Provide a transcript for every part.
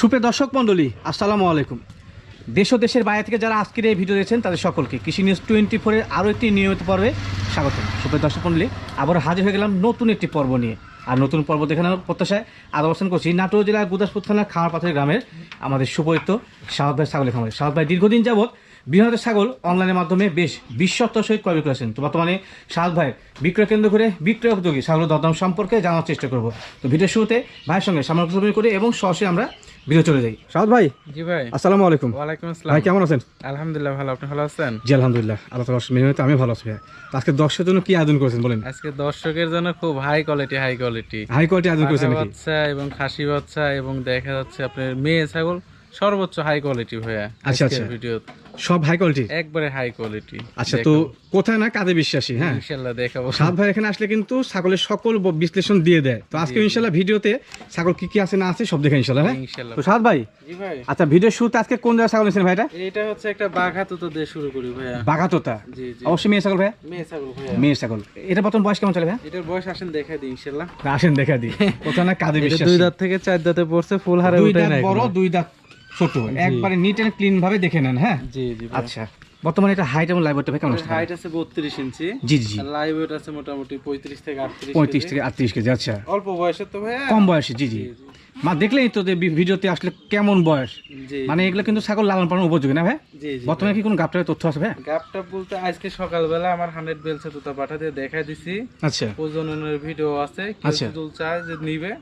সুপ্রিয় দর্শক মণ্ডলী, আসসালামু আলাইকুম। দেশ ও দেশের বাইরে থেকে যারা আজকের এই ভিডিও দেখছেন, তাদের সকলকে কৃষি নিউজ টোয়েন্টি ফোরের আরও একটি নিয়মিত পর্বে স্বাগত সুপ্রিয় দর্শক মণ্ডলী আবার হাজির হয়ে গেলাম নতুন একটি পর্ব নিয়ে। আর নতুন পর্ব দেখানোর প্রত্যাশায় আজ অবস্থান করছি নাটোর জেলার গুদাসপুর থানার খাওয়ার পাথরের গ্রামের আমাদের সুপরিচিত শাহদ ভাই ছাগলের খামারে শাহদ ভাই, দীর্ঘদিন যাবৎ বৃহৎ ছাগল অনলাইনের মাধ্যমে বেশ বিশ্বস্ত সহিত ক্রয় বিক্রয় করেছেন। তো বর্তমানে সাহদ ভাই বিক্রয় কেন্দ্র করে বিক্রয় উদ্যোগী ছাগলের দরদাম সম্পর্কে জানার চেষ্টা করব। তো ভিডিও শুরুতে ভাইয়ের সঙ্গে সামগ্রী করে এবং সরাসরি আমরা ভিডিও চলে যাই। ভাই জি ভাই। আসসালামু আলাইকুম। ওয়ালাইকুম ভাই আসসালাম। কেমন আছেন? আলহামদুলিল্লাহ ভালো। আপনি ভালো আছেন? জি আলহামদুলিল্লাহ। আল্লাহ তালা আমি ভালো আছি ভাই। আজকে দর্শকের জন্য কি আয়োজন করেছেন বলেন? আজকে দর্শকের জন্য খুব high quality high quality high quality আয়োজন করেছেন বাচ্চা এবং খাসি বাচ্চা এবং দেখা যাচ্ছে আপনার মেয়ে ছাগল সর্বোচ্চ হাই কোয়ালিটি ভাইয়া আচ্ছা, আচ্ছা। ভিডিও সব হাই কোয়ালিটি একবারে হাই কোয়ালিটি আচ্ছা তো কোথায় না কাজে বিশ্বাসী হ্যাঁ? ইনশাআল্লাহ দেখাবো। সাদ ভাই এখানে আসলে কিন্তু ছাগলের সকল বিশ্লেষণ দিয়ে দেয়। তো আজকে ইনশাল্লাহ ভিডিওতে ছাগল কি কি আছে না আছে সব দেখে ইনশাল্লাহ হ্যাঁ? ইনশাআল্লাহ। তো সাদ ভাই জি ভাই। আচ্ছা ভিডিও শুরুতে আজকে কোন জায়গায় ছাগল নিয়েছেন ভাইটা? এটা হচ্ছে একটা বাঘাতো তো দিয়ে শুরু করি ভাইয়া। বাঘাতোতা? জি জি। অবশ্যই মেয়ে ছাগল ভাই মেয়ে ছাগল ভাইয়া। মেয়ে ছাগল। এটা প্রথম বয়স কেমন চলে ভাই এটার বয়স আসেন দেখাই দিই ইনশাআল্লাহ। আসেন দেখা দিই। কোথায় না কাজে এটা বিশ্বাসী। দুই দাঁত থেকে চার দাঁতে পড়ছে ফুল হারে উঠে নাই দুই দাঁত বড় দুই দাঁত ছোট একবারে নিট এন্ড ক্লিন ভাবে দেখে নেন হ্যাঁ? জি জি আচ্ছা বর্তমানে এটা হাইট এবং লাইভ ভাই কেমন আছে হাইট আছে বত্রিশ ইঞ্চি। জি জি জি। লাইভ ওয়েট আছে মোটামুটি পঁয়ত্রিশ থেকে আটত্রিশ পঁয়ত্রিশ থেকে আটত্রিশ কেজি আচ্ছা। অল্প বয়সের তো ভাইয়া। কম বয়সী জি জি। মা দেখলেই তো যে ভিডিওতে আসলে কেমন বয়স। মানে এগুলো কিন্তু ছাগল লালন পালন উপযোগী না ভাই? জি জি বর্তমানে কি কোনো গাপটার তথ্য আছে ভাই? গ্যাপটা বলতে আজকে সকালবেলা আমার হান্ড্রেড বেলসে তো পাঠা দিয়ে দেখাই দিছি। আচ্ছা। প্রজননের ভিডিও আছে আচ্ছা। চায় যে নিবে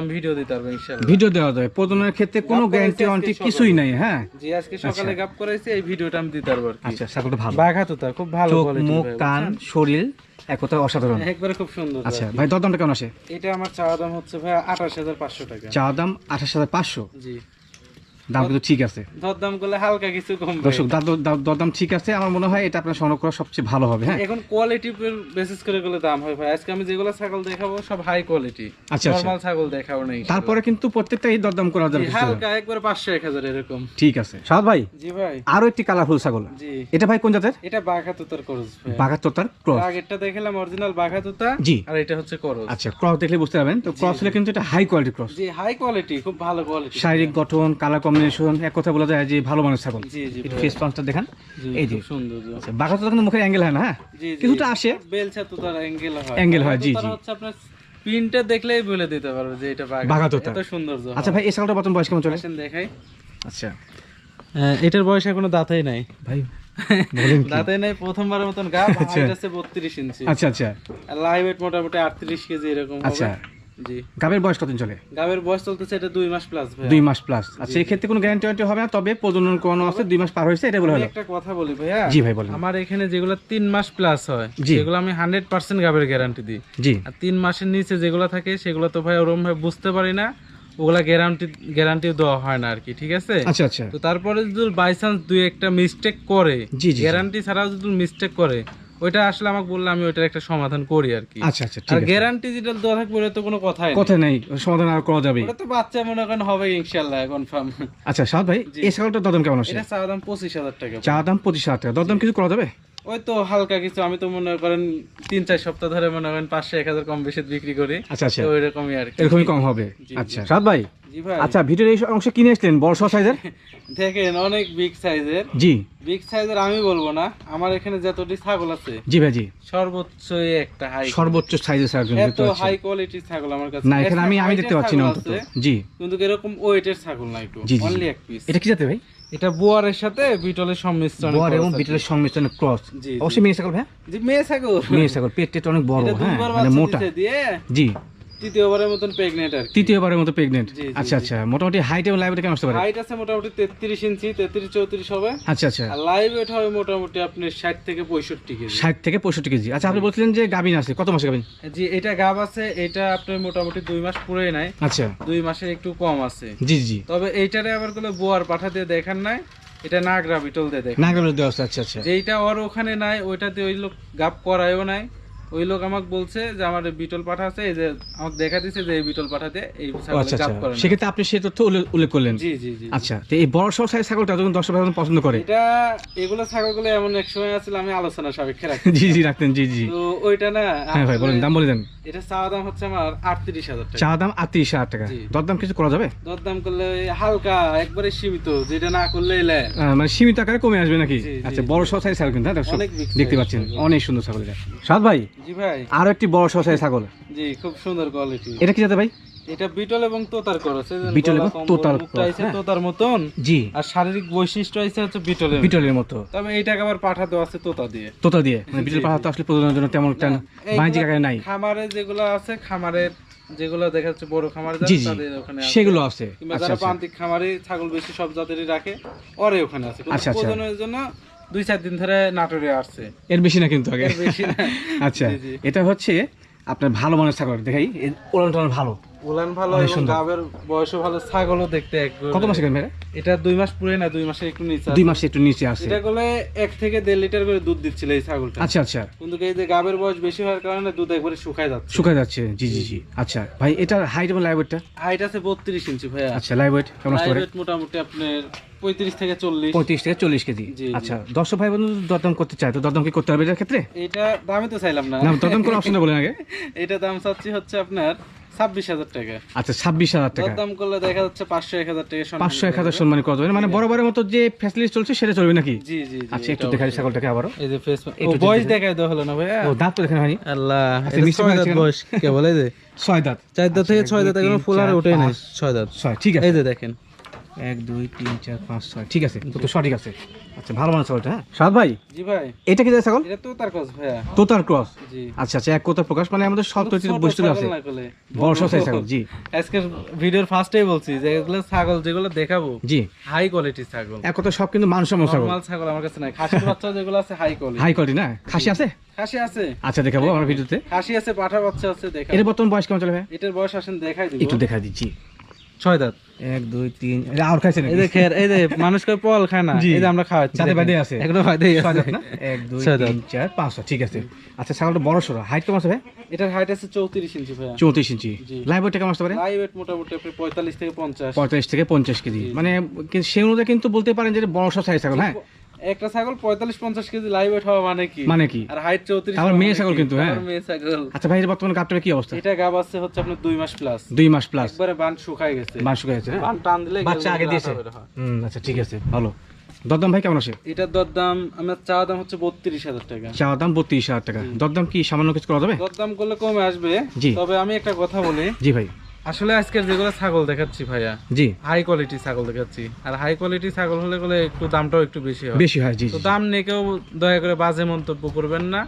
আমি ভিডিও দিতে পারব ইনশাল্লাহ ভিডিও দেওয়া যায়। প্রজনের ক্ষেত্রে কোনো গ্যারান্টি ওয়ারেন্টি কিছুই নাই হ্যাঁ? জি আজকে সকালে গ্যাপ করাইছি এই ভিডিওটা আমি দিতে পারব আচ্ছা ছাগলটা ভালো। বাঘা তো তার খুব ভালো চোখ মুখ কান শরীর এক অসাধারণ। একবারে খুব সুন্দর আচ্ছা। ভাই দরদামটা কেমন আসে? এটা আমার চাওয়া দাম হচ্ছে ভাই আঠাশ হাজার পাঁচশো টাকা। চা দাম আঠাশ হাজার পাঁচশো। জি। দাম কিন্তু ঠিক আছে। দর দাম করলে হালকা কিছু কম দর্শক দাম- দাম- দরদাম ঠিক আছে। আমার মনে হয় এটা আপনার সংগ্রহ করা সবচেয়ে ভালো হবে হ্যাঁ? এখন কোয়ালিটি বেসিস করে গেলে দাম হয় ভাই। আজকে আমি যেগুলো ছাগল দেখাবো সব হাই কোয়ালিটি আচ্ছা, আচ্ছা। নরমাল ছাগল দেখাবো নেই তারপরে কিন্তু প্রত্যেকটাই দরদাম করা যাবে হালকা একবারে পাঁচশো এক হাজার এরকম। ঠিক আছে। সাদ ভাই জি ভাই। আরও একটি কালারফুল ছাগল। জি। এটা ভাই কোন জাতের? এটা বাঘা তোতার করজ ভাই। বাঘার তোতার ক্রস। আগেরটা দেখালাম অরিজিনাল বাঘা তোতা জি। আর এটা হচ্ছে করজ আচ্ছা ক্রস দেখলে বুঝতে পারবেন। তো ক্রস হলে কিন্তু এটা হাই কোয়ালিটি ক্রস। জি হাই কোয়ালিটি খুব ভালো কোয়ালিটি শারীরিক গঠন কালার কম্বিনেশন এক কথা বলা যায় যে ভালো মানুষ ছাগল। একটু ফেস পাঞ্চটা দেখান। এই যে। সুন্দর। আচ্ছা, বাঘার তোতা কিন্তু মুখের অ্যাঙ্গেল হয় না হ্যাঁ? কিছুটা আসে। বেলছা তোতার অ্যাঙ্গেল হয়। Angle হয়, জি, জি। হচ্ছে আপনার প্রিন্টটা দেখলেই বলে দিতে পারবে যে এটা বাঘা। বাঘা তোতা। এত সুন্দর আচ্ছা ভাই এই ছাগলটা বর্তমান বয়স কেমন চলে? আসেন দেখাই। আচ্ছা। এটার বয়স এখনও দাঁতেই নাই। ভাই দাঁতে নাই প্রথমবার মতন গা আচ্ছা। হাইট আছে বত্রিশ ইঞ্চি। আচ্ছা আচ্ছা। লাইভ ওয়েট মোটামুটি আটত্রিশ কেজি এরকম হবে। আচ্ছা। জি। গাবের বয়স কতদিন চলে? গাবের বয়স চলতেছে এটা দুই মাস প্লাস ভাই দুই মাস প্লাস আচ্ছা এই ক্ষেত্রে কোনো গ্যারান্টি ওয়ারেন্টি হবে না? তবে প্রজনন করানো আছে দুই মাস পার হয়েছে এটা বলে হলো। একটা কথা বলি ভাইয়া। জি ভাই বলেন। আমার এখানে যেগুলো তিন মাস প্লাস হয় জি। যেগুলো আমি হান্ড্রেড পার্সেন্ট গাবের গ্যারান্টি দিই। জি। আর তিন মাসের নিচে যেগুলো থাকে সেগুলো তো ভাই ওরকম ভাবে বুঝতে পারি না ওগুলা গ্যারান্টি গ্যারান্টি দেওয়া হয় না আর কি ঠিক আছে? আচ্ছা আচ্ছা। তো তারপরে যদি বাই চান্স দুই একটা মিস্টেক করে। গ্যারান্টি ছাড়াও যদি মিস্টেক করে ওইটা আসলে আমাকে বললে আমি ওইটার একটা সমাধান করি আর কি। আচ্ছা আচ্ছা আর গ্যারান্টি যেটা দেওয়া থাকবে ওটা তো কোনো কথাই কথা নেই সমাধান আর করা যাবে ওটা তো বাচ্চা মনে করেন হবে ইনশাল্লাহ কনফার্ম আচ্ছা সাদ ভাই এই ছাগলটার দরদাম কেমন আসে এটা চাওয়া দাম পঁচিশ হাজার টাকা। চা দাম পঁচিশ হাজার টাকা। দরদাম কিছু করা যাবে? ওই তো হালকা কিছু আমি তো মনে করেন তিন চার সপ্তাহ ধরে মনে করেন পাঁচশো এক হাজার কম বেশি বিক্রি করি। আচ্ছা আচ্ছা। ওই রকমই আর কি। এরকমই কম হবে। আচ্ছা সাদ ভাই আচ্ছা ভিডিওর এই অংশে কিনে এসলেন বড় সাইজের? দেখেন অনেক বিগ সাইজের জি। বিগ সাইজের আমি বলব না আমার এখানে যতটি ছাগল আছে জি ভাই জি। সর্বোচ্চ একটা হাই সর্বোচ্চ সাইজের ছাগল এত হাই কোয়ালিটির ছাগল আমার কাছে। না এখানে আমি আমি দেখতে পাচ্ছি না অন্তত। জি। কিন্তু এরকম ওয়েটের ছাগল না একটু অনলি এক পিস এটা কি জাতে ভাই? এটা বোয়ারের সাথে বিটলের সংমিশ্রণ বড় এবং বিটেলের সংমিশ্রণে ক্রস জি। অবশ্যই মেয়ে ছাগল ভাই জি মেয়ে ছাগল। মেয়ে ছাগল পেট টেট অনেক বড় হ্যাঁ মানে মোটা। দিয়ে জি। তৃতীয়বারের মতন প্রেগনেন্ট আর তৃতীয়বারের মতো প্রেগনেন্ট আচ্ছা আচ্ছা। মোটামুটি হাইট এবং লাইভটা কেমন আসতে পারে? হাইট আছে মোটামুটি তেত্রিশ ইঞ্চি তেত্রিশ চৌত্রিশ হবে। আচ্ছা আচ্ছা। আর লাইভ ওয়েট হবে মোটামুটি আপনি ষাট থেকে পঁয়ষট্টি কেজি। ষাট থেকে পঁয়ষট্টি কেজি। আচ্ছা আপনি বলছিলেন যে গাবিন আছে। কত মাসে গাবিন জি এটা গাব আছে এটা আপনার মোটামুটি দুই মাস পুরোই নাই। আচ্ছা। দুই মাসের একটু কম আছে। জি জি। তবে এইটারে আবার কোনো বোয়ার পাঠা দিয়ে দেখান নাই। এটা নাগরা বিটল দিয়ে দেখ নাগালের দেওয়া আচ্ছা আচ্ছা। যেইটা ওর ওখানে নাই ওইটাতে ওই লোক গাপ করায়ও নাই। ওই লোক আমাকে বলছে যে আমার বিটল পাঠা আছে এই যে আমাকে দেখা দিছে যে এই বিটল পাঠাতে এই আচ্ছা আচ্ছা। সেক্ষেত্রে আপনি সে তথ্য উল্লেখ করলেন। জি জি জি আচ্ছা তো এই বড় সহ সাইজ ছাগলটা যখন দর্শক পছন্দ করে। এটা এগুলো ছাগলগুলো এমন এক সময় আছিল আমি আলোচনা সাপেক্ষে রাখি। জি জি রাখতেন জি জি। তো ওইটা না হ্যাঁ ভাই বলেন দাম বলে দেন। এটা চাওয়া দাম হচ্ছে আমার আটত্রিশ হাজার টাকা। চা দাম আটত্রিশ হাজার টাকা। দরদাম কিছু করা যাবে? দরদাম করলে হালকা একবারে সীমিত যেটা না করলে এলে। মানে সীমিত আকারে কমে আসবে নাকি? আচ্ছা বড় সহ সাইজ ছাগল কিন্তু হ্যাঁ, দেখতে পাচ্ছেন অনেক সুন্দর ছাগল এটা। সাদ ভাই জি ভাই। আরও একটি বড় সহ ছাগল। জি খুব সুন্দর কোয়ালিটি এটা কি যাতে ভাই? এটা বিটল এবং তোতার করছে বিটল এবং তোতার cross, হ্যাঁ। তোতার মতন। জি। আর শারীরিক বৈশিষ্ট্য আছে হচ্ছে বিটলের। বিটলের মতো। তবে এইটাকে আবার পাঠা দেওয়া আছে তোতা দিয়ে। তোতা দিয়ে। মানে বিটল পাহাড় তো আসলে প্রজননের জন্য তেমন একটা বাণিজ্যিক আকারে নাই। খামারে যেগুলো আছে খামারের যেগুলো দেখা যাচ্ছে বড় খামারে তাদের ওখানে। সেগুলো আছে। কিংবা আচ্ছা যারা আচ্ছা প্রান্তিক খামারে ছাগল বেশি সব জাতেরই রাখে ওরে ওখানে আছে। আচ্ছা, আচ্ছা। প্রজননের জন্য দুই চার দিন ধরে নাটোরে আসছে। এর বেশি না কিন্তু আগে। আচ্ছা। এটা হচ্ছে আপনার ভালো মানের ছাগল। দেখাই ওলান টোলান ভালো। উলান ভালো এবং গাবের বয়সও ভালো ছাগলও দেখতে একবার কত মাসে কেন এটা দুই মাস পুরে না দুই মাসের একটু নিচে দুই মাসে একটু নিচে আছে। এটা করলে এক থেকে দেড় লিটার করে দুধ দিচ্ছিল এই ছাগলটা। আচ্ছা আচ্ছা। কিন্তু এই যে গাবের বয়স বেশি হওয়ার কারণে দুধ একবারে শুকায় যাচ্ছে। শুকায় যাচ্ছে। জি জি জি। আচ্ছা ভাই এটার হাইট এবং লাইভ হাইট আছে বত্রিশ ইঞ্চি ভাইয়া। আচ্ছা লাইভ কেমন মোটামুটি আপনার পঁয়ত্রিশ থেকে চল্লিশ। পঁয়ত্রিশ থেকে চল্লিশ কেজি। আচ্ছা দর্শক ভাই বন্ধু দরদাম করতে চায় তো দরদাম কি করতে হবে এটার ক্ষেত্রে? এটা দামই তো চাইলাম না। না দরদাম কোনো অপশন বলেন আগে। এটা দাম চাচ্ছি হচ্ছে আপনার ছাব্বিশ হাজার টাকা। আচ্ছা ছাব্বিশ হাজার টাকা। দাম করলে দেখা যাচ্ছে পাঁচশো এক হাজার টাকা পাঁচশো এক হাজার সম্মানী কত মানে বরাবরের মতো যে ফ্যাসিলিটি চলছে সেটা চলবে নাকি? জি জি জি আচ্ছা একটু দেখাই। ছাগলটাকে আবারও। এই যে ফেস ও বয়স দেখাই দেওয়া হলো না ভাইয়া। ও দাঁত তো দেখেন হয়নি। আল্লাহ ছয় দাঁত বয়স কে বলে যে? ছয় দাঁত। চার দাঁত থেকে ছয় দাঁত এখনও ফুল আর নাই পাঁচ, ছয় দাঁত। ছয় ঠিক আছে। এই যে দেখেন। এক দুই তিন চার পাঁচ ছয়। ঠিক আছে তো সঠিক আছে। আচ্ছা ভালো ছাগলটা হ্যাঁ? সাদ ভাই? জি ভাই। এটা কি যায় ছাগল? এটা তো তার ভাইয়া। তোতার ক্রস? জি। আচ্ছা আচ্ছা এক কথা প্রকাশ মানে আমাদের সব তৈরি বৈশিষ্ট্য আছে। ছাগল বড় সাইজ ছাগল জি। আজকের ভিডিওর ফার্স্টেই বলছি যে এগুলো ছাগল যেগুলো দেখাবো জি। হাই কোয়ালিটির ছাগল। এক কথা সব কিন্তু মানসম্মত ছাগল। নরমাল ছাগল আমার কাছে নাই। খাসির বাচ্চা যেগুলো আছে হাই কোয়ালিটি হাই কোয়ালিটি না? খাসি আছে? খাসি আছে। আচ্ছা দেখাবো আমার ভিডিওতে। খাসি আছে পাঠা বাচ্চা আছে দেখা এর বর্তমান বয়স কেমন চলে ভাই এটার বয়স আসেন দেখাই দিব। একটু দেখা দিচ্ছি। ছয় দাঁত। এক দুই তিন আর খাইছে এই যে এই যে মানুষ করে পল খায় না জি। এই যে আমরা খাওয়াচ্ছি দাঁতে দেখেন। আছে। এখনও বাঁধেই আছে। এক দুই তিন চার পাঁচটা ঠিক আছে। আচ্ছা ছাগলটা বড় সড়ো হাইট কেমন আছে ভাই? এটার হাইট আছে চৌত্রিশ ইঞ্চি ভাইয়া। চৌত্রিশ ইঞ্চি। জি। লাইভ ওয়েটটা কেমন আসতে পারে লাইভ ওয়েট মোটামুটি আপনি পঁয়তাল্লিশ থেকে পঞ্চাশ। পঁয়তাল্লিশ থেকে পঞ্চাশ কেজি। মানে সে সেই অনুযায়ী কিন্তু বলতে পারেন যে বড় সব সাইজ ছাগল হ্যাঁ? একটা ছাগল পঁয়তাল্লিশ পঞ্চাশ কেজি লাইভ ওয়েট হওয়া মানে কি? মানে কি? আর হাইট চৌত্রিশ আবার মেয়ে মানে ছাগল? কিন্তু, হ্যাঁ। মেয়ে ছাগল। আচ্ছা ভাই এর বর্তমানে গাবটার কি অবস্থা? এটা গাব আছে হচ্ছে আপনার দুই মাস প্লাস দুই মাস প্লাস একবারে বান শুকায় গেছে। মাস শুকিয়ে গেছে হ্যাঁ? বান টান দিলে বাচ্চা আগে দিয়েছে। হুম আচ্ছা ঠিক আছে ভালো। দরদাম ভাই কেমন আছে? এটার দরদাম আমার চা দাম হচ্ছে বত্রিশ হাজার টাকা। চাওয়া দাম বত্রিশ হাজার টাকা। দরদাম কি সামান্য কিছু করা যাবে? দরদাম করলে কমে আসবে। জি। তবে আমি একটা কথা বলি। জি ভাই। আসলে আজকের যেগুলো ছাগল দেখাচ্ছি ভাইয়া জি। হাই কোয়ালিটি ছাগল দেখাচ্ছি। আর হাই কোয়ালিটি ছাগল হলে গেলে একটু দামটাও একটু বেশি হয়। বেশি হয় জি তো দাম নিয়ে কেউ দয়া করে বাজে মন্তব্য করবেন না।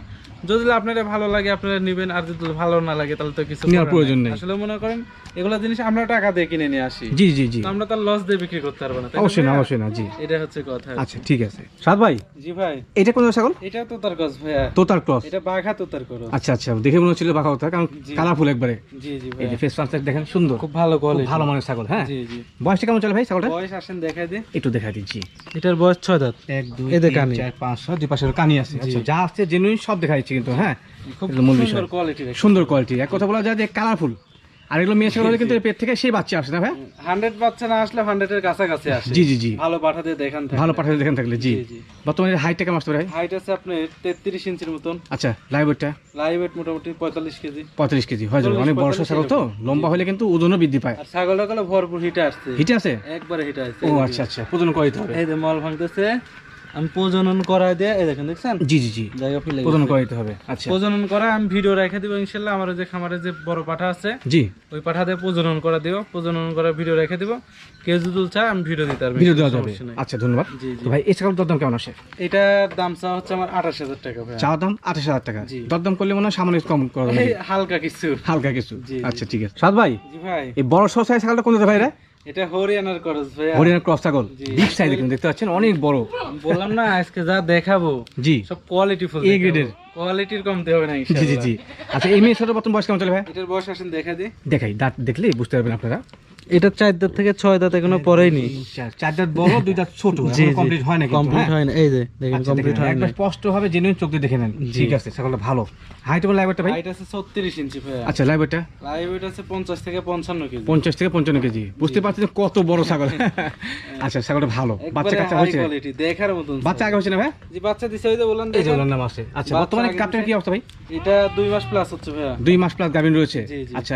যদি আপনারা ভালো লাগে আপনারা নেবেন। আর যদি ভালো না লাগে তাহলে তো কিছু নেওয়ার প্রয়োজন নেই। আসলে মনে করেন এগুলো জিনিস আমরা টাকা দিয়ে কিনে নিয়ে আসি। জি জি জি। আমরা তার লস দিয়ে বিক্রি করতে পারব না অবশ্যই না অবশ্যই না জি। এটা হচ্ছে কথা। আচ্ছা ঠিক আছে। সাদ ভাই? জি ভাই। এটা কোন ছাগল? এটা তো তার গছ ভাইয়া। তোতার ক্রস? এটা বাঘা তো তার করো আচ্ছা আচ্ছা দেখে মনে হচ্ছিল বাঁকা কথা কারণ জি। কালারফুল একবারে। জি জি এই ভাই যে ফেস পাঁচটা দেখেন সুন্দর। খুব ভালো কোয়ালিটি ভালো মানের ছাগল হ্যাঁ? জি জি। বয়সটা কেমন চলে ভাই ছাগলটা বয়স আসেন দেখাই দে একটু দেখা দিচ্ছি এটার বয়স ছয় দাঁত। এক দুই এই যে তিন, কানি। চার পাঁচ ছয় দুই পাশে কানি আছে। আচ্ছা যা আছে জেনুইন সব দেখা যাচ্ছে কিন্তু হ্যাঁ? খুব সুন্দর কোয়ালিটি সুন্দর কোয়ালিটি এক কথা বলা যায় যে কালারফুল আর এগুলো মেয়ে ছাগল কিন্তু পেট থেকে সেই বাচ্চা আসে না ভাই? হান্ড্রেড বাচ্চা না আসলে কাছাকাছি আসে। জি জি জি। ভালো পাঠাতে দেখান ভালো পাঠাতে দেখেন থাকলে জি। বর্তমানে হাইটটা কেমন আসতে পারে হাইট আছে আপনার তেত্রিশ ইঞ্চির মতন। আচ্ছা লাইভ ওয়েটটা লাইভ ওয়েট মোটামুটি পঁয়তাল্লিশ কেজি। পঁয়ত্রিশ কেজি হয়ে যাবে। অনেক বড় ছাগল তো লম্বা হলে কিন্তু ওজনও বৃদ্ধি পায়। আর ছাগলটা ভরপুর হিটে আসছে। হিটে আছে একবারে হিটে আসছে। ও আচ্ছা আচ্ছা। প্রজন করে হবে। এই যে মল ভাঙতেছে। আমি প্রজনন করাই দিয়ে এই দেখেন দেখছেন? জি জি জি। জায়গা ফেলে প্রজন করে হবে আচ্ছা। প্রজনন করা আমি ভিডিও রেখে দিব ইনশাল্লাহ আমার যে খামারে যে বড় পাঠা আছে জি। ওই পাঠা দিয়ে প্রজনন করা দিও প্রজনন করা ভিডিও রেখে দিব। কেউ যদি চায় আমি ভিডিও দিতে পারব ভিডিও দেওয়া যাবে। আচ্ছা ধন্যবাদ। তো ভাই এই ছাগল দরদাম কেমন আসে? এটার দাম চা হচ্ছে আমার আঠাশ হাজার টাকা ভাই চাওয়া দাম আঠাশ হাজার টাকা। দরদাম করলে মনে হয় সামান্য কম করা যাবে। হালকা কিছু। হালকা কিছু। আচ্ছা ঠিক আছে। সাদ ভাই জি ভাই। এই বড় সহ সাইজ ছাগলটা কোন ভাই রে? এটা হরিয়ানার ক্রস ভাই হরিয়ানার ক্রস ছাগল। জি। বিগ সাইজ কিন্তু দেখতে পাচ্ছেন অনেক বড়। বললাম না আজকে যা দেখাবো জি। সব কোয়ালিটি ফুল কোয়ালিটির কমতে হবে না জি জি জি। আচ্ছা এই মেয়ে ছোট প্রথম বয়স কেমন চলে ভাই এটার বয়স আসেন দেখা দি। দেখাই দাঁত বুঝতে পারবেন আপনারা। এটা চার দাঁত থেকে ছয় দাঁত এখনও পরেই নি চার- দাঁত বড় দুই দাঁত ছোট কমপ্লিট হয় না কমপ্লিট হ্যাঁ? হয় না। এই যে দেখেন আচ্ছা, কমপ্লিট হয় না একবার স্পষ্ট ভাবে জেনুইন চোখ দিয়ে দেখে নেন। ঠিক আছে ছাগলটা ভালো। হাইট এবং লাইবারটা ভাই? হাইট আছে 36 ইঞ্চি ভাইয়া। আচ্ছা লাইবারটা লাইভ ওয়েট আছে 50 থেকে 55 কেজি। পঞ্চাশ থেকে পঞ্চান্ন কেজি। বুঝতে পারছি যে কত বড় ছাগল। আচ্ছা ছাগলটা ভালো। বাচ্চা কাচ্চা হয়েছে? কোয়ালিটি দেখার মতন বাচ্চা আগে হয়েছে না ভাই জি বাচ্চা দিছে ওই যে বললাম এই যে। ওনার নাম আছে। আচ্ছা বর্তমানে কাপটার কি অবস্থা ভাই? এটা দুই মাস প্লাস হচ্ছে ভাইয়া। দুই মাস প্লাস গাভিন রয়েছে? জি, জি। আচ্ছা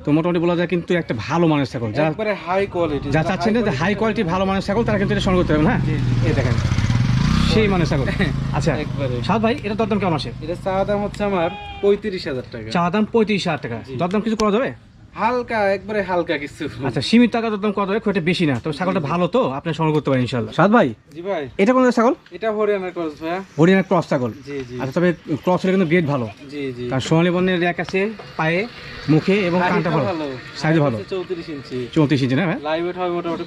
তো মোটামুটি বলা যায় কিন্তু একটা ভালো মানের ছাগল যারা একবারে হাই কোয়ালিটি যা চাচ্ছেন যে হাই কোয়ালিটি ভালো মানের ছাগল তারা কিন্তু এটা সংগ্রহ করতে হবে জি। এই দেখেন। সেই মানের ছাগল। আচ্ছা সাদ ভাই এটা দরদাম কেমন আসে এটা চা দাম হচ্ছে আমার পঁয়ত্রিশ হাজার টাকা। চা দাম পঁয়ত্রিশ হাজার টাকা। দরদাম কিছু করা যাবে? হালকা একবারে হালকা কিছু। আচ্ছা সীমিত টাকা খুব একটা বেশি না। তবে ছাগলটা ভালো তো আপনি সংগ্রহ করতে পারেন ইনশাল্লাহ সাদ ভাই জি ভাই। এটা কোন ছাগল? এটা হরিয়ানার ক্রস ছাগল। জি জি। আচ্ছা তবে ক্রস কিন্তু ভালো। জি জি। কারণ সোনালী বর্ণের র্যাক আছে পায়ে মুখে এবং কানটা ভালো। সাইজ ভালো। চৌত্রিশ ইঞ্চি। চৌত্রিশ ইঞ্চি না ভাই? লাইভ ওয়েট হয় মোটামুটি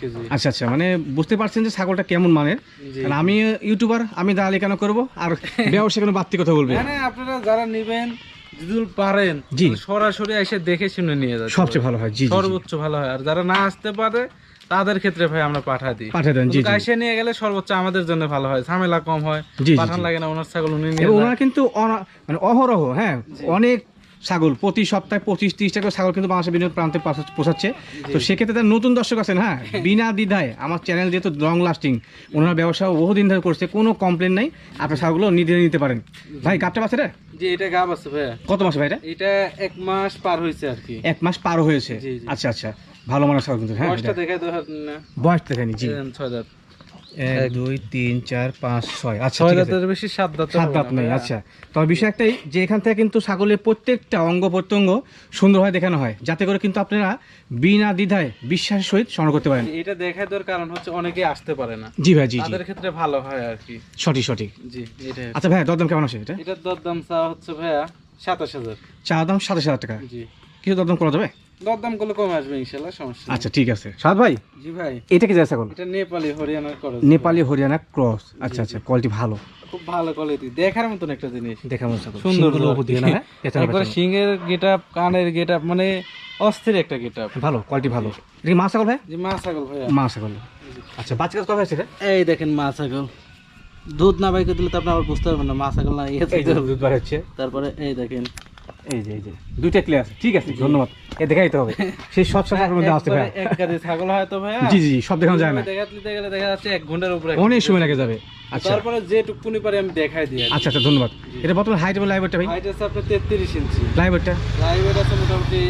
কেজি। আচ্ছা আচ্ছা মানে বুঝতে পারছেন যে ছাগলটা কেমন মানের? কারণ আমি ইউটিউবার আমি দালালি কেন করব? আর ব্যবসা কেন বাড়তি কথা বলবে আপনারা যারা নিবেন যদি পারেন। সরাসরি এসে দেখে শুনে নিয়ে যাচ্ছে সবচেয়ে ভালো হয় জি সর্বোচ্চ ভালো হয়। আর যারা না আসতে পারে তাদের ক্ষেত্রে ভাই আমরা পাঠা দিই। পাঠিয়ে দেন জি নিয়ে গেলে সর্বোচ্চ আমাদের জন্য ভালো হয়। ঝামেলা কম হয় পাঠান লাগে না ওনার ছাগল উনি নিয়ে ওনারা কিন্তু মানে অহরহ হ্যাঁ অনেক ছাগল। প্রতি সপ্তাহে পঁচিশ তিরিশ টাকা করে ছাগল কিন্তু বাংলাদেশের বিভিন্ন প্রান্তে পোষাচ্ছে। তো সেক্ষেত্রে তার নতুন দর্শক আছেন হ্যাঁ? বিনা দ্বিধায়। আমার চ্যানেল যেহেতু লং লাস্টিং ওনারা ব্যবসা বহুদিন ধরে করছে কোনো কমপ্লেন নাই। আপনার ছাগলগুলো নিজে নিতে পারেন। ভাই কাপটা পাচ্ছে রে? জি এটা গাব আছে ভাইয়া। কত মাস ভাই এটা? এটা এক মাস পার হয়েছে আর কি। এক মাস পারও হয়েছে। আচ্ছা আচ্ছা। ভালো মানের ছাগল কিন্তু হ্যাঁ? বয়সটা দেখাই তো না। বয়স দেখানি জি। ছয় এক দুই তিন চার পাঁচ ছয়। আচ্ছা ছয় দাঁতের বেশি সাত দাঁত সাত দাঁত নেই আচ্ছা। তবে বিষয় একটাই যে এখান থেকে কিন্তু ছাগলের প্রত্যেকটা অঙ্গ প্রত্যঙ্গ সুন্দরভাবে দেখানো হয় যাতে করে কিন্তু আপনারা বিনা দ্বিধায় বিশ্বাসের সহিত সংগ্রহ করতে পারেন। এটা দেখাই দেওয়ার কারণ হচ্ছে অনেকে আসতে পারে না। জি ভাই জি জি। তাদের ক্ষেত্রে ভালো হয় আর কি। সঠিক সঠিক। জি এটা আচ্ছা ভাই দরদাম কেমন আছে এটা? এটার দরদাম চা হচ্ছে ভাইয়া সাতাশ হাজার। চা দাম সাতাশ হাজার টাকা। জি। কিছু দরদাম করা যাবে? দরদাম করলে কমে আসবে সমস্যা আচ্ছা ঠিক আছে। সাদ ভাই? জি ভাই। এটা কি যায় এটা নেপালি করস নেপালি হরিয়ানা ক্রস আচ্ছা আচ্ছা কোয়ালিটি ভালো। খুব ভালো কোয়ালিটি দেখার মতন একটা জিনিস। দেখা ছাগল। সুন্দর দিয়ে না? একবার পেছনে। গেটআপ কানের গেটআপ মানে অস্থির একটা গেটআপ ভালো কোয়ালিটি ভালো। এটা কি মা ছাগল ভাই? যে মা ছাগল ভাইয়া। মা ছাগল। আচ্ছা বাচ্চা কবে আছে এই দেখেন মা ছাগল। দুধ না বাইকে দিলে তো আপনি আবার বুঝতে পারবেন না মা ছাগল না ইয়ে দুধ বার হচ্ছে। তারপরে এই দেখেন এই যে এই যে দুইটা ক্লিয়ার আছে। ঠিক আছে ধন্যবাদ। এ দেখাই হবে। সেই সব সময় মধ্যে আসতে ভাই এক গাড়ি ছাগল হয় তো ভাইয়া? জি জি জি, সব দেখানো যায় না। দেখাতে গেলে দেখা যাচ্ছে এক ঘণ্টার উপরে। অনেক সময় লেগে যাবে। আচ্ছা। তারপরে যে টুকুনি পারে আমি দেখাই দিই আচ্ছা আচ্ছা ধন্যবাদ। এটা বর্তমানে হাইট এবং লাইভারটা ভাই? হাইট আছে আপনার তেত্রিশ ইঞ্চি। লাইভারটা লাইভের আছে মোটামুটি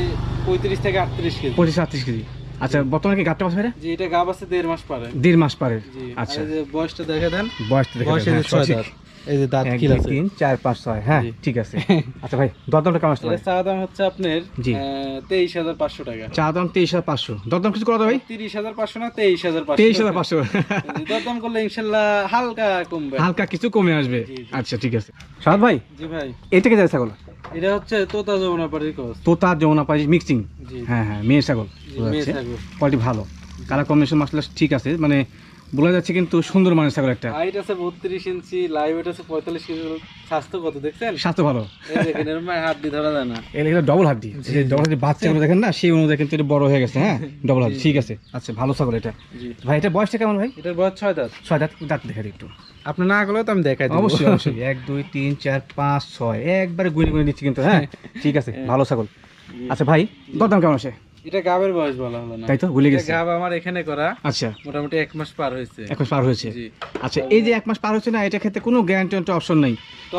পঁয়ত্রিশ থেকে আটত্রিশ কেজি। পঁচিশ আটত্রিশ কেজি। আচ্ছা বর্তমানে কি গাপটা মাছ ভাইরা জি এটা গাব আছে দেড় মাস পারে। দেড় মাস পারে। আচ্ছা। যে বয়সটা দেখে দেন। বয়সটা দেখে দেন, এই যে। দাঁত দুই, আছে। তিন চার পাঁচ ছয় হ্যাঁ ঠিক আছে। আচ্ছা ভাই দরদামটা কেমন এটা চা দাম হচ্ছে আপনার জি। তেইশ হাজার পাঁচশো টাকা। চা দাম তেইশ হাজার পাঁচশো। দরদাম কিছু করা ভাই? তিরিশ হাজার পাঁচশো না তেইশ হাজার পাঁচশো। তেইশ হাজার পাঁচশো। দরদাম করলে ইনশাল্লাহ হালকা কমবে। হালকা কিছু কমে আসবে। আচ্ছা ঠিক আছে। সাদ ভাই জি ভাই। এটা কে যায় ছাগল? এটা হচ্ছে তোতা যমুনা পাড়ির কস তোতা যমুনা পাই মিক্সিং জি। হ্যাঁ হ্যাঁ মেয়ের ছাগল মেয়ে ছাগল। কোয়ালিটি ভালো। কালার কম্বিনেশন মাসলা ঠিক আছে মানে বোঝা যাচ্ছে কিন্তু সুন্দর মানের ছাগল একটা। হাইট আছে বত্রিশ ইঞ্চি লাইভ ওয়েট আছে পঁয়তাল্লিশ কেজি স্বাস্থ্য কত দেখছেন? স্বাস্থ্য ভালো। এই দেখেন এর মায়ের হাত দিয়ে ধরা যায় না। এটা ডবল হাড্ডি যে ডবল হাড্ডি বাচ্চাগুলো দেখেন না সেই অনুযায়ী কিন্তু এটা বড় হয়ে গেছে হ্যাঁ? ডবল হাড্ডি ঠিক আছে। আচ্ছা ভালো ছাগল এটা। জি। ভাই এটা বয়সটা কেমন ভাই? এটার বয়স ছয় দাঁত। ছয় দাঁত দাঁত দেখা দিই একটু। আপনি না গেলেও তো আমি দেখাই দিই অবশ্যই অবশ্যই। এক দুই তিন চার পাঁচ ছয়। একবারে গুনে গুনে দিচ্ছি কিন্তু হ্যাঁ? ঠিক আছে ভালো ছাগল। আচ্ছা ভাই দরদাম কেমন আছে? এটা গাবের বয়স বলা হলো না। তাই তো? ভুলে গেছি। গাব আমার এখানে করা। আচ্ছা। মোটামুটি এক মাস পার হয়েছে। এক মাস পার হয়েছে? জি। আচ্ছা এই যে এক মাস পার হচ্ছে না এটা ক্ষেত্রে কোনো গ্যারান্টি অপশন নাই।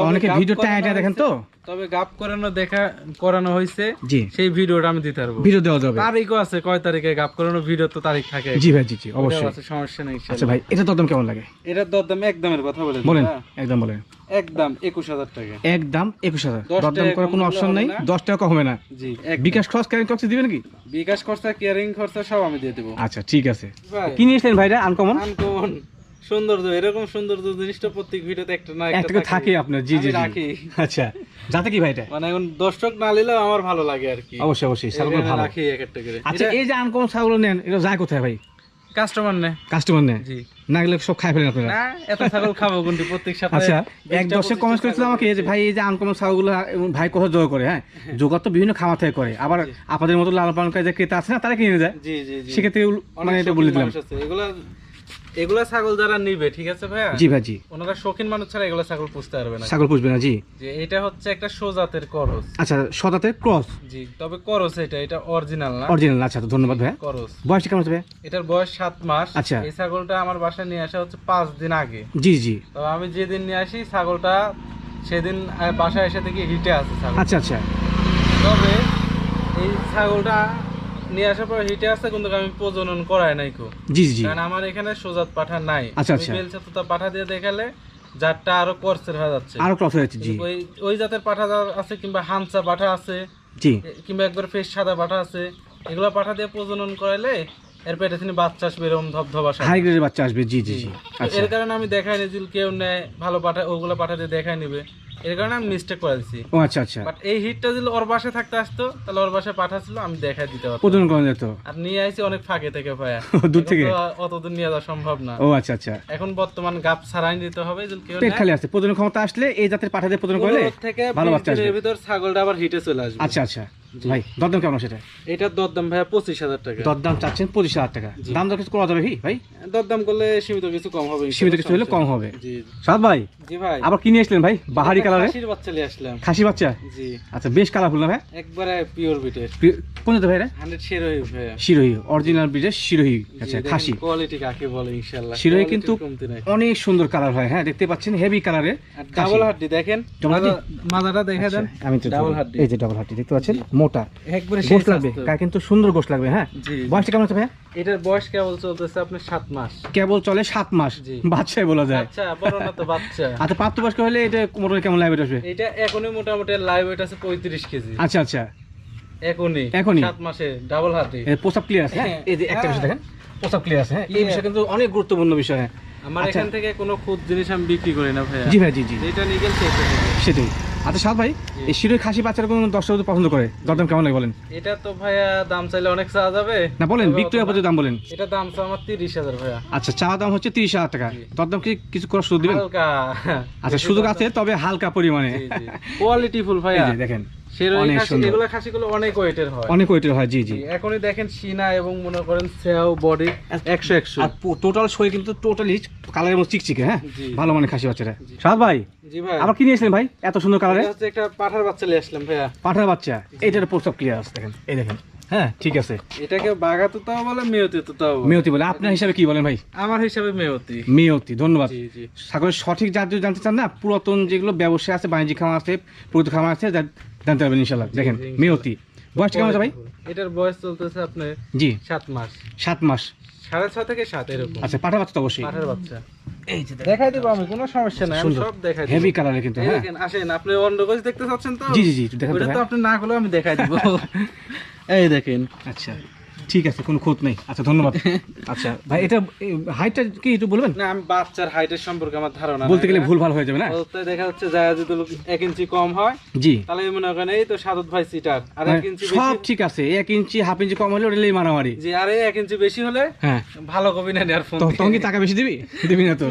অনেকে ভিডিওটা ভিডিও টাইম দেখেন তো? তবে গাব করানো দেখা করানো হয়েছে জি। সেই ভিডিওটা আমি দিতে পারব। ভিডিও দেওয়া যাবে। তারিখও আছে কয় তারিখে গাব করানো? ভিডিও তো তারিখ থাকে। জি ভাই জি জি অবশ্যই। আছে, সমস্যা নেই আচ্ছা ভাই এটা দরদাম কেমন লাগে? এটার দরদাম একদমের কথা বলে বলেন হ্যাঁ? একদম বলেন। একদম একুশ হাজার টাকা। একদম দরদাম করার কোনো অপশন হলে নেই? দশ টাকা না। জি বিকাশ খরচ ক্যারিং টক্স দিবেন কি? বিকাশ খরচা কেয়ারিং খরচা সব আমি দিয়ে দেবো। আচ্ছা ঠিক আছে। কি ভাইরা? আনকমন আনকমন সৌন্দর্য এরকম সৌন্দর্য জিনিসটা প্রত্যেক ভিডিওতে একটা না একটা থাকে। আপনার জি জি রাখি। আচ্ছা যাতে কি ভাই এটা? মানে এখন দর্শক না নিলেও আমার ভালো লাগে আর কি। অবশ্যই অবশ্যই এখানে ভালো। রাখি এক একটা করে। আচ্ছা এই যে আনকমন ছাগল নেন এটা যায় কোথায় ভাই? কাস্টমার কাস্টমার নেয়? জি। না গেলে সব খাই ফেলেন আপনারা। না এত ছাগল খাব কোনটি প্রত্যেক সপ্তাহে। আচ্ছা এক দর্শক কমেন্ট করেছিল আমাকে যে ভাই এই যে আনকমন ছাগলগুলো ভাই কোথাও জোগাড় করে হ্যাঁ? জোগাড় তো বিভিন্ন খামার থেকে করে। আবার আপনাদের মতো লাল পালন করে যে ক্রেতা আছে না তারা কিনে যায় জি জি জি। সেক্ষেত্রে মানে এটা বলে দিলাম। এগুলা এগুলা ছাগল যারা নিবে ঠিক আছে ভাইয়া? জি ভাই জি। ওনারা শৌখিন মানুষ ছাড়া এগুলা ছাগল পুষতে পারবে না। ছাগল পুষবে না জি। যে এটা হচ্ছে একটা সোজাতের করস। আচ্ছা সদাতে ক্রস? জি তবে করস এটা এটা অরিজিনাল না। অরিজিনাল আচ্ছা তো ধন্যবাদ ভাই করস। বয়সটা কেমন ভাই এটার বয়স সাত মাস। আচ্ছা। এই ছাগলটা আমার বাসায় নিয়ে আসা হচ্ছে পাঁচ দিন আগে। জি জি। তো আমি যেদিন নিয়ে আসি ছাগলটা সেদিন বাসায় এসে দেখি হিটে আছে ছাগল আচ্ছা আচ্ছা। তবে এই ছাগলটা নিয়ে আসার পর হিটে আছে কিন্তু আমি প্রজনন করাই নাই কো। জি জি কারণ আমার এখানে সোজাত পাঠা নাই। আচ্ছা, আচ্ছা। বেল তোতা পাঠা দিয়ে দেখালে জাতটা আরও কর্সের হয়ে যাচ্ছে। আরও ক্রস হয়েছে জি। ওই ওই জাতের পাঠা আছে কিংবা হামসা পাঠা আছে জি। কিংবা একবার ফ্রেশ সাদা পাঠা আছে এগুলো পাঠা দিয়ে প্রজনন করাইলে এর পেটে তিনি বাচ্চা আসবে এরকম ধবধবা সাদা। হাই গ্রেডের বাচ্চা আসবে জি জি জি। আচ্ছা। এর কারণে আমি দেখাই নি যদি কেউ নেয় ভালো পাঠা ওগুলো পাঠা দিয়ে দেখাই নিবে। এর কারণে আমি মিস্টেক করে দিছি। ও আচ্ছা আচ্ছা। বাট এই হিটটা যদি ওর বাসায় থাকতে আসতো তাহলে ওর বাসায় পাঠাচ্ছিল আমি দেখাই দিতে পারতাম। প্রজন করা যেত। আর নিয়ে আইছি অনেক ফাঁকে থেকে ভাইয়া। দূর থেকে? অত দূর নিয়ে যাওয়া সম্ভব না। ও আচ্ছা আচ্ছা। এখন বর্তমান গাপ ছাড়াই দিতে হবে যদি কেউ পেট খালি আছে। প্রজন ক্ষমতা আসলে এই জাতের পাঠাতে প্রজন করলে থেকে ভালো বাচ্চা আসবে। ভিতর ছাগলটা আবার হিটে চলে আসবে। আচ্ছা আচ্ছা। ভাই দরদাম কেমন সেটা? এটার দরদাম ভাইয়া পঁচিশ হাজার টাকা। দরদাম চাচ্ছেন পঁচিশ হাজার টাকা। দাম দর কিছু করা যাবে কি ভাই? দরদাম করলে সীমিত কিছু কম হবে সীমিত কিছু হলে কম হবে। সাদ ভাই জি ভাই। আবার কি নিয়ে আসলেন ভাই বাহারি কালারে খাসির বাচ্চা নিয়ে আসলাম। খাসি বাচ্চা? জি। আচ্ছা বেশ কালারফুল না ভাই? একবারে পিওর বিটের কোন জাতের ভাই রে শিরোহী শিরোহী অরিজিনাল ব্রিজের শিরোহী। আচ্ছা খাসি। কোয়ালিটি কাকে বলে ইনশাআল্লাহ। শিরোহী কিন্তু অনেক সুন্দর কালার হয় হ্যাঁ দেখতে পাচ্ছেন হেভি কালারে ডাবল হাড্ডি দেখেন। Double হাড্ডি? মাথা- দেন। আমি তো ডাবল হাড্ডি। এই যে ডাবল হাড্ডি দেখতে পাচ্ছেন? মোটা। একবারে গোশ শেষ লাগবে। গায়ে কিন্তু সুন্দর গোশ লাগবে হ্যাঁ? বয়সটা কেমন আছে ভাই এটার বয়স কেবল চলতেছে আপনার সাত মাস। কেবল চলে সাত মাস। বাচ্চাই বলা যায়। আচ্ছা বড় না তো বাচ্চা। আচ্ছা প্রাপ্তবয়স্ক হলে এটা মোটামুটি কেমন লাগবে আসবে? এটা এখনই মোটামুটি লাইভ ওয়েট আছে পঁয়ত্রিশ কেজি। আচ্ছা আচ্ছা। এখনই। এখনই? সাত মাসে ডাবল হাতে। এর প্রস্তাব ক্লিয়ার আছে হ্যাঁ? হ্যাঁ। এই যে একটা বিষয় দেখেন প্রস্তাব ক্লিয়ার আছে হ্যাঁ? এই বিষয় কিন্তু অনেক গুরুত্বপূর্ণ বিষয় হ্যাঁ। আমার আচ্ছা। এখান থেকে কোনো খুদ জিনিস আমি বিক্রি করি না ভাইয়া। জি ভাই জি জি। এটা গেছে। সেটাই। আচ্ছা সাদ ভাই এই শিরোই খাসি বাচ্চারা কোনো দর্শক যদি পছন্দ করে? দরদাম কেমন লাগে বলেন? এটা তো ভাইয়া দাম চাইলে অনেক চাওয়া যাবে। না বলেন বিক্রয় পর্যন্ত দাম বলেন। এটা দাম চাও আমার তিরিশ হাজার ভাইয়া। আচ্ছা চা দাম হচ্ছে তিরিশ হাজার টাকা। দরদাম কি কিছু করার সুযোগ দিবেন? হালকা। আচ্ছা সুযোগ আছে তবে হালকা পরিমাণে। কোয়ালিটি ফুল ভাইয়া। দেখেন অনেক সুন্দর। এগুলো খাসিগুলো অনেক ওয়েটের হয়। অনেক ওয়েটের হয় জি জি। এখনই দেখেন সিনা এবং মনে করেন সেও বডি একশো একশো। আর টোটাল শরীর কিন্তু টোটালি কালারের মতো চিকচিকে হ্যাঁ? ভালো মানে খাসি সাদ ভাই জি ভাই। আবার কি নিয়েছিলেন ভাই? এত সুন্দর কালারে হচ্ছে একটা পাঠার বাচ্চা নিয়ে আসলাম ভাইয়া। পাঠার বাচ্চা। এটার প্রস্তাব ক্লিয়ার আছে দেখেন। এই দেখেন। হ্যাঁ ঠিক আছে। এটাকে বাঘা তুতাও বলে মেয়তি তুতাও বলে। মেয়তি বলে। আপনার হিসাবে কি বলেন ভাই? আমার হিসাবে মেয়তি। মেয়তি ধন্যবাদ। ছাগলের সঠিক জাত যদি জানতে চান না পুরাতন যেগুলো ব্যবসা আছে বাণিজ্যিক খামার আছে প্রকৃত খামার আছে জানতে পারবেন ইনশাল্লাহ দেখেন মেয়তি। বয়সটা কেমন ভাই? এটার বয়স চলতেছে আপনার জি। সাত মাস। সাত মাস। সাড়ে ছ থেকে সাত এরকম। আচ্ছা পাঠা বাচ্চা তো অবশ্যই। পাঠার বাচ্চা। দেখাই দেবো আমি কোনো সমস্যা নাই সব দেখাই হেভি কালারে কিন্তু হ্যাঁ। আসেন আপনি অন্ডকোষ দেখতে চাচ্ছেন তো? জি জি জি তো। আপনি না করলেও আমি দেখাই দিব। এই দেখেন। আচ্ছা। ঠিক আছে কোনো খোঁজ নেই। আচ্ছা ধন্যবাদ। আচ্ছা ভাই এটা হাইটটা কি একটু বলবেন? না আমি বাচ্চার হাইটের সম্পর্কে আমার ধারণা বলতে গেলে ভুল ভালো হয়ে যাবে না? বলতে দেখা যাচ্ছে যায় যদি এক ইঞ্চি কম হয়। জি। তাহলে মনে করেন এই তো সাদত ভাই সিটার আর এক ইঞ্চি সব ঠিক আছে এক ইঞ্চি হাফ ইঞ্চি কম হলে ওটাই মারামারি। জি আরে এক ইঞ্চি বেশি হলে হ্যাঁ। ভালো কবি না নেওয়ার ফোন তখন কি টাকা বেশি দিবি? দিবি না তো।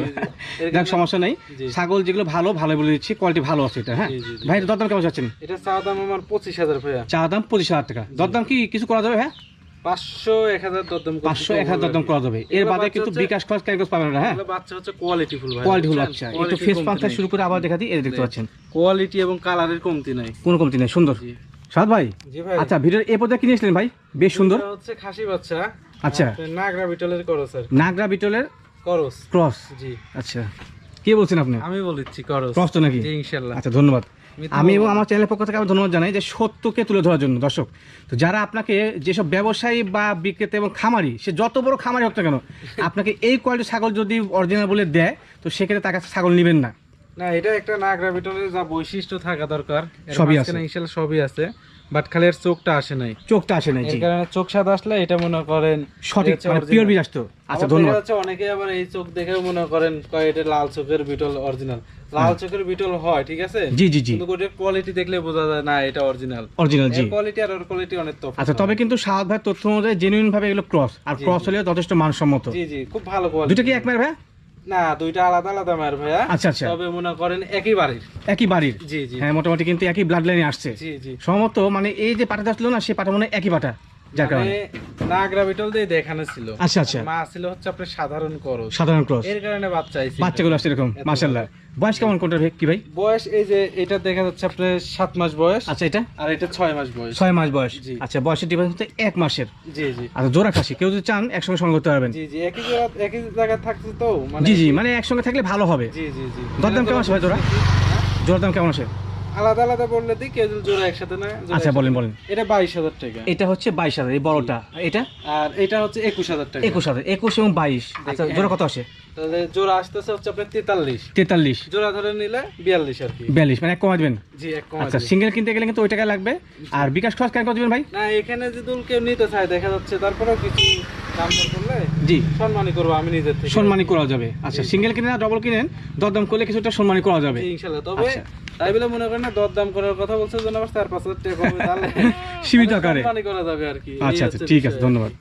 দেখ সমস্যা নেই। ছাগল যেগুলো ভালো ভালো বলে দিচ্ছি কোয়ালিটি ভালো আছে এটা হ্যাঁ। ভাই দরদাম কেমন চাচ্ছেন? এটা চা দাম আমার পঁচিশ হাজার ভাইয়া। চা দাম পঁচিশ হাজার টাকা। দরদাম কি কিছু করা যাবে হ্যাঁ পাঁচশো এক হাজার দরদাম পাঁচশো এক হাজার হবে দরদাম আর করা যাবে। এর বাদে কিন্তু হচ্ছে- বিকাশ খরচ ক্যালকুলাস পাবেন না হ্যাঁ? বাচ্চা হচ্ছে কোয়ালিটি ফুল ভাই। কোয়ালিটি আচ্ছা। একটু ফেস পান্থা শুরু করে আবার দেখা দিই এটা দেখতে পাচ্ছেন। কোয়ালিটি এবং কালারের কমতি নাই। কোনো কমতি নেই সুন্দর। সাদ ভাই আচ্ছা ভিডিওর এ পর্যায়ে কি ভাই? বেশ সুন্দর। হচ্ছে খাসি বাচ্চা। আচ্ছা। নাগরা বিটলের করস আর নাগরা বিটলের করস। ক্রস। জি। আচ্ছা। কে বলছেন আপনি? আমি বলেছি করস। ক্রস তো নাকি? ইনশাআল্লাহ আচ্ছা ধন্যবাদ। আমি এবং আমার চ্যানেলের পক্ষ থেকে আমি ধন্যবাদ জানাই যে সত্যকে তুলে ধরার জন্য। দর্শক তো যারা আপনাকে যেসব ব্যবসায়ী বা বিক্রেতা এবং খামারি সে যত বড় খামারি হোক না কেন আপনাকে এই কোয়ালিটির ছাগল যদি অরিজিনাল বলে দেয় তো সেক্ষেত্রে তার কাছে ছাগল নেবেন না। না এটা একটা নাগরা বিটলের যা বৈশিষ্ট্য থাকা দরকার। সবই আছে। ইনশাআল্লাহ সবই আছে বাট খালি এর চোখটা আসে নাই। চোখটা আসে নাই এর জি। কারণে চোখ সাদা আসলে এটা মনে করেন সঠিক মানে পিওর বীজ আসতো। আচ্ছা ধন্যবাদ। অনেকে আবার এই চোখ দেখে মনে করেন কয় এটা লাল চোখের বিটল অরিজিনাল লাল চোখের বিটল হয় ঠিক আছে? জি জি জি। কিন্তু ওটার কোয়ালিটি দেখলে বোঝা যায় না এটা অরিজিনাল অরিজিনাল জি। কোয়ালিটি আর ওর কোয়ালিটি অনেক তফাৎ আচ্ছা তবে কিন্তু সাহাদ ভাই তথ্য অনুযায়ী জেনুইন ভাবে এগুলো ক্রস আর ক্রস হলে যথেষ্ট মানসম্মত। জি জি খুব ভালো কোয়ালিটি দুটো কি এক মেয়ের ভাই? না দুইটা আলাদা আলাদা মায়ের ভাইয়া আচ্ছা আচ্ছা। তবে মনে করেন একই বাড়ির। একই বাড়ির। জি জি। হ্যাঁ মোটামুটি কিন্তু একই ব্লাড লাইনে আসছে। জি জি। সম্ভবত মানে এই যে পাটাটা আসলো না সেই পাটা মনে হয় একই পাটা। যার কারণে। মানে নাগরা বিটল দিয়ে দেখানো ছিল। আচ্ছা আচ্ছা। মা ছিল হচ্ছে আপনার সাধারণ করস। সাধারণ ক্রস। এর কারণে বাচ্চা আইছে বাচ্চাগুলো আসছে এরকম এত বয়স কেমন কোনটা কি ভাই? বয়স এই যে এটা দেখা যাচ্ছে আপনার মাস বয়স। আচ্ছা এটা? আর এটা মাস বয়স। মাস বয়স। আচ্ছা বয়সের ডিফারেন্স হচ্ছে এক মাসের। জি জি। আচ্ছা জোড়া খাসি। কেউ যদি চান একসঙ্গে সঙ্গে করতে পারবেন। জি জি একই জায়গা একই জায়গায় থাকছে তো মানে জি জি মানে একসঙ্গে থাকলে ভালো হবে। জি জি জি। দরদাম কেমন আছে ভাই জোড়া? জোড়ার দাম কেমন আছে আলাদা আলাদা বললে দিই যদি জোড়া একসাথে না আচ্ছা বলেন বলেন। এটা বাইশ হাজার টাকা। এটা হচ্ছে বাইশ হাজার এই বড়টা এটা? আর এটা হচ্ছে একুশ হাজার টাকা। একুশ হাজার একুশ এবং বাইশ। আচ্ছা জোড়া। কত আসে? তাহলে জোড়া আসতেছে হচ্ছে আপনার তেতাল্লিশ। তেতাল্লিশ। জোড়া ধরে নিলে বিয়াল্লিশ আর কি। বিয়াল্লিশ মানে এক কমা দিবেন? জি এক কম আচ্ছা সিঙ্গেল কিনতে গেলে কিন্তু ওই টাকা লাগবে। আর বিকাশ খরচ কেন করে দিবেন ভাই? না এখানে যদি কেউ নিতে চায় দেখা যাচ্ছে তারপরেও কিছু দাম করলে জি। সম্মানই করব আমি নিজের থেকে। সম্মানী করা যাবে। আচ্ছা সিঙ্গেল কিনে ডবল কিনেন দরদাম করলে কিছুটা সম্মানী করা যাবে। ইনশাল্লাহ তবে আচ্ছা। তাই বলে মনে করেন না দরদাম করার কথা বলছে জন্য আবার চার পাঁচ হাজার টাকা সীমিত আকারে। করা যাবে আর কি। আচ্ছা আচ্ছা ঠিক আছে ধন্যবাদ।